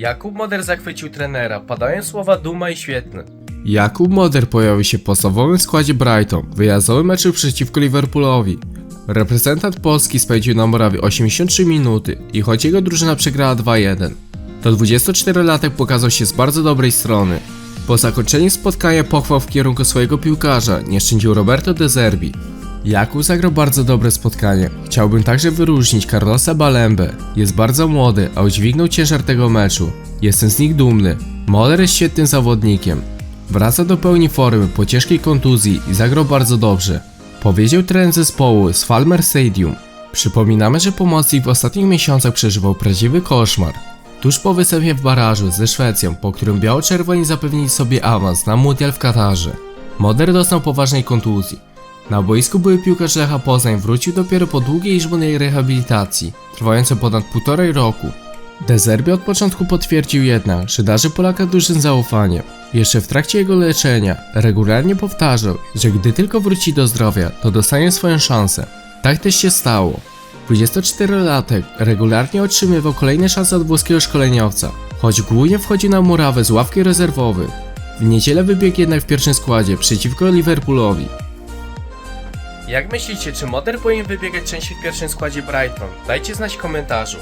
Jakub Moder zachwycił trenera, padają słowa duma i świetny. Jakub Moder pojawił się w podstawowym składzie Brighton w wyjazdowym meczu przeciwko Liverpoolowi. Reprezentant Polski spędził na murawie 83 minuty i choć jego drużyna przegrała 2-1, to 24-latek pokazał się z bardzo dobrej strony. Po zakończeniu spotkania pochwał w kierunku swojego piłkarza nie szczędził Roberto De Zerbi. Jakub zagrał bardzo dobre spotkanie. Chciałbym także wyróżnić Carlosa Balembę. Jest bardzo młody, a udźwignął ciężar tego meczu. Jestem z nich dumny. Moller jest świetnym zawodnikiem. Wraca do pełni formy po ciężkiej kontuzji i zagrał bardzo dobrze. Powiedział trener zespołu z Falmer Stadium. Przypominamy, że pomocnik w ostatnich miesiącach przeżywał prawdziwy koszmar. Tuż po występie w barażu ze Szwecją, po którym biało-czerwoni zapewnili sobie awans na mundial w Katarze. Moder dostał poważnej kontuzji. Na boisku były piłkarz Lecha Poznań wrócił dopiero po długiej żmudnej rehabilitacji, trwającej ponad półtorej roku. De Zerbi od początku potwierdził jednak, że darzy Polaka dużym zaufaniem. Jeszcze w trakcie jego leczenia regularnie powtarzał, że gdy tylko wróci do zdrowia, to dostanie swoją szansę. Tak też się stało. 24-latek regularnie otrzymywał kolejne szanse od włoskiego szkoleniowca, choć głównie wchodził na murawę z ławki rezerwowych. W niedzielę wybiegł jednak w pierwszym składzie przeciwko Liverpoolowi. Jak myślicie, czy Moder powinien wybiegać częściej w pierwszym składzie Brighton? Dajcie znać w komentarzu.